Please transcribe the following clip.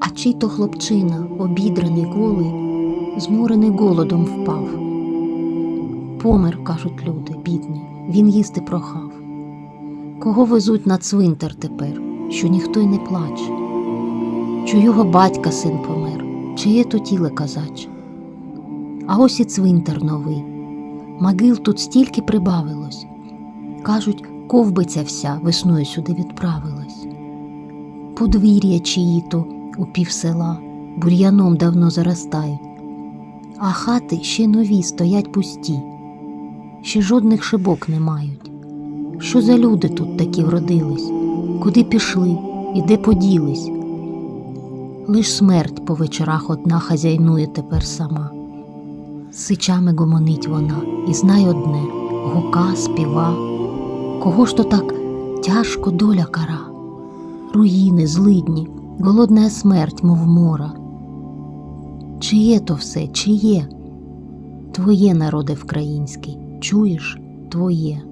А чий то хлопчина, обідраний голий, зморений голодом впав. Помер, кажуть люди, бідний, він їсти прохав. Кого везуть на цвинтар тепер, що ніхто й не плаче? Чийого батька син помер, чиє то тіле казаче? А ось і цвинтар новий. Могил тут стільки прибавилось. Кажуть, ковбиця вся весною сюди відправилась. Подвір'я чиї то у пів села бур'яном давно заростають, а хати ще нові стоять пусті, ще жодних шибок не мають. Що за люди тут такі вродились, куди пішли і де поділись? Лиш смерть по вечорах одна хазяйнує тепер сама. Сичами гомонить вона і знай одне гука, співа. Кого ж то так тяжко доля кара, руїни, злидні, голодна смерть, мов мора. Чиє то все, чиє? Твоє народе вкраїнський, чуєш, твоє.